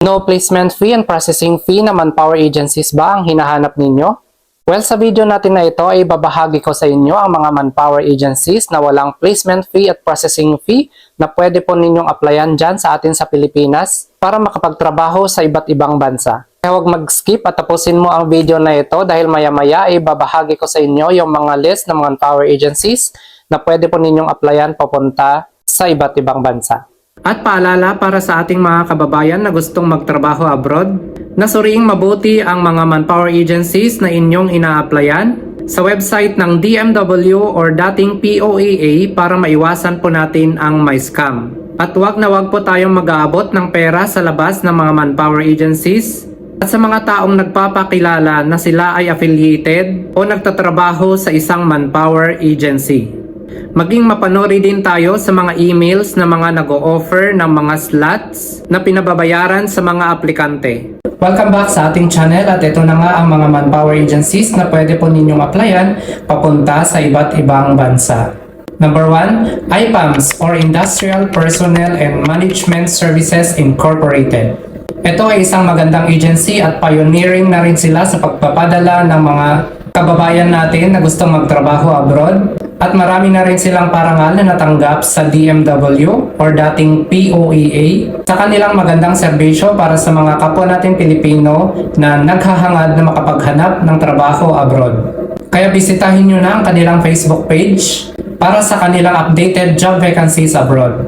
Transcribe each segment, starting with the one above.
No placement fee and processing fee na manpower agencies ba ang hinahanap ninyo? Well, sa video natin na ito ay babahagi ko sa inyo ang mga manpower agencies na walang placement fee at processing fee na pwede po ninyong applyan dyan sa atin sa Pilipinas para makapagtrabaho sa iba't ibang bansa. Kaya huwag mag-skip at tapusin mo ang video na ito dahil maya-maya ay babahagi ko sa inyo yung mga list ng manpower agencies na pwede po ninyong applyan papunta sa iba't ibang bansa. At paalala para sa ating mga kababayan na gustong magtrabaho abroad, nasuriing mabuti ang mga manpower agencies na inyong ina-applyan sa website ng DMW or dating POAA para maiwasan po natin ang may scam. At wag na wag po tayong mag-aabot ng pera sa labas ng mga manpower agencies at sa mga taong nagpapakilala na sila ay affiliated o nagtatrabaho sa isang manpower agency. Maging mapanuri din tayo sa mga emails na mga nag-o-offer ng mga slots na pinababayaran sa mga aplikante. Welcome back sa ating channel at ito na nga ang mga manpower agencies na pwede po ninyong applyan papunta sa iba't ibang bansa. Number 1, IPAMS or Industrial Personnel and Management Services Incorporated. Ito ay isang magandang agency at pioneering na rin sila sa pagpapadala ng mga kababayan natin na gustong magtrabaho abroad at marami na rin silang parangal na natanggap sa DMW or dating POEA sa kanilang magandang serbisyo para sa mga kapwa natin Pilipino na naghahangad na makapaghanap ng trabaho abroad. Kaya bisitahin nyo na ang kanilang Facebook page para sa kanilang updated job vacancies abroad.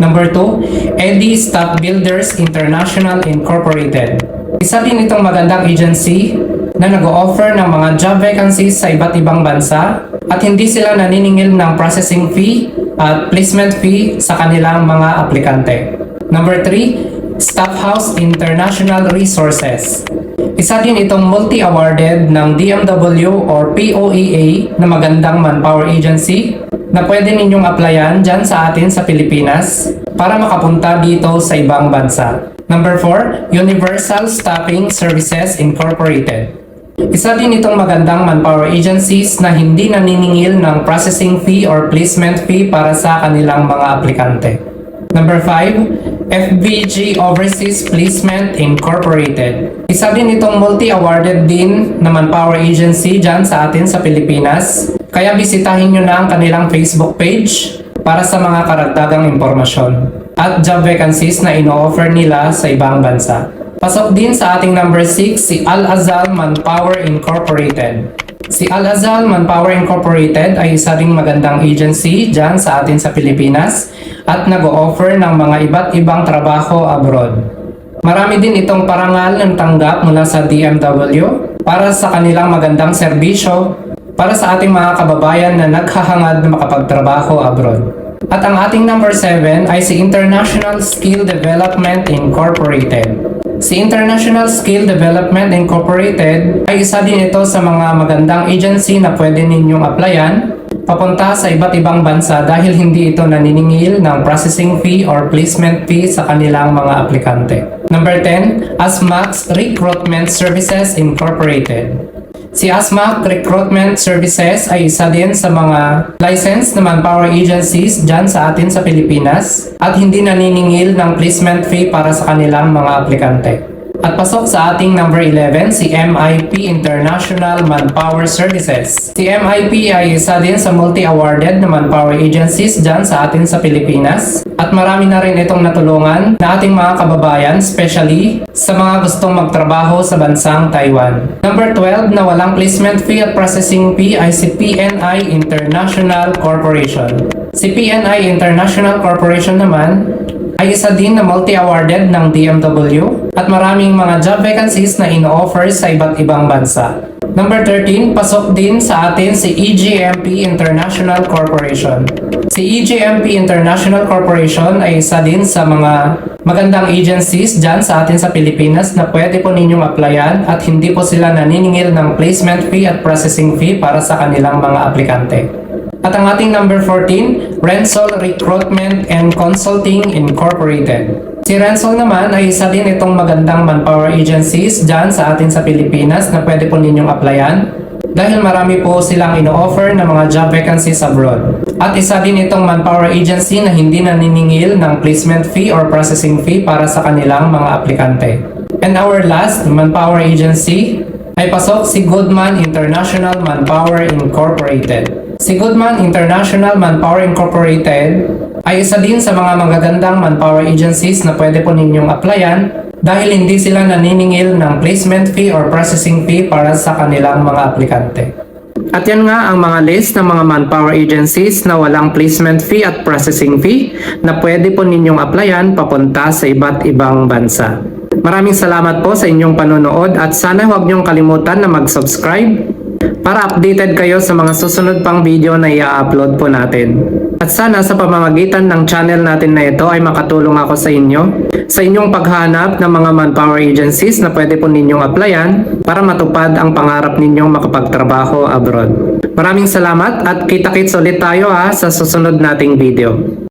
Number 2, Eddie Stock Builders International Incorporated. Isa din itong magandang agency na nag-o-offer ng mga job vacancies sa iba't ibang bansa at hindi sila naniningil ng processing fee at placement fee sa kanilang mga aplikante. Number 3, Staff House International Resources. Isa din itong multi-awarded ng DMW or POEA na magandang manpower agency na pwede ninyong applyan dyan sa atin sa Pilipinas para makapunta dito sa ibang bansa. Number 4, Universal Staffing Services Incorporated. Isa din itong magandang manpower agencies na hindi naniningil ng processing fee or placement fee para sa kanilang mga aplikante. Number 5, FBG Overseas Placement Incorporated. Isa din itong multi-awarded din na manpower agency dyan sa atin sa Pilipinas. Kaya bisitahin nyo na ang kanilang Facebook page para sa mga karagdagang impormasyon at job vacancies na ino-offer nila sa ibang bansa. Pasok din sa ating number 6 si Al-Azal Manpower Incorporated. Si Al-Azal Manpower Incorporated ay isa ding magandang agency dyan sa atin sa Pilipinas at nag-o-offer ng mga iba't ibang trabaho abroad. Marami din itong parangal ng tanggap mula sa DMW para sa kanilang magandang serbisyo para sa ating mga kababayan na naghahangad na makapagtrabaho abroad. At ang ating number 7 ay si International Skill Development Incorporated. Si International Skill Development Incorporated ay isa din ito sa mga magandang agency na pwede ninyong applyan papunta sa iba't ibang bansa dahil hindi ito naniningil ng processing fee or placement fee sa kanilang mga aplikante. Number 10, ASMAX Recruitment Services Incorporated. Si ASMAC Recruitment Services ay isa din sa mga licensed na manpower agencies dyan sa atin sa Pilipinas at hindi naniningil ng placement fee para sa kanilang mga aplikante. At pasok sa ating number 11, si MIP International Manpower Services. Si MIP ay isa din sa multi-awarded na manpower agencies dyan sa atin sa Pilipinas. At marami na rin itong natulungan na ating mga kababayan, especially sa mga gustong magtrabaho sa bansang Taiwan. Number 12 na walang placement fee at processing fee ay si PNI International Corporation. Si PNI International Corporation naman ay isa din na multi-awarded ng DMW at maraming mga job vacancies na ino-offer sa iba't ibang bansa. Number 13, pasok din sa atin si EGMP International Corporation. Si EGMP International Corporation ay isa din sa mga magandang agencies dyan sa atin sa Pilipinas na pwede po ninyong applyan at hindi po sila naniningil ng placement fee at processing fee para sa kanilang mga aplikante. At ang ating number 14, Rensol Recruitment and Consulting Incorporated. Si Rensol naman ay isa din itong magandang manpower agencies dyan sa atin sa Pilipinas na pwede po ninyong applyan dahil marami po silang ino-offer na mga job vacancies abroad. At isa din itong manpower agency na hindi naniningil ng placement fee or processing fee para sa kanilang mga aplikante. And our last manpower agency ay pasok si Goodman International Manpower Incorporated. Si Goodman International Manpower Incorporated ay isa din sa mga magagandang manpower agencies na pwede po ninyong applyan dahil hindi sila naniningil ng placement fee or processing fee para sa kanilang mga aplikante. At yan nga ang mga list ng mga manpower agencies na walang placement fee at processing fee na pwede po ninyong applyan papunta sa iba't ibang bansa. Maraming salamat po sa inyong panonood at sana huwag niyong kalimutan na mag-subscribe para updated kayo sa mga susunod pang video na i-upload po natin. At sana sa pamamagitan ng channel natin na ito ay makatulong ako sa inyo sa inyong paghanap ng mga manpower agencies na pwede po ninyong applyan para matupad ang pangarap ninyong makapagtrabaho abroad. Maraming salamat at kita-kits ulit tayo ha sa susunod nating video.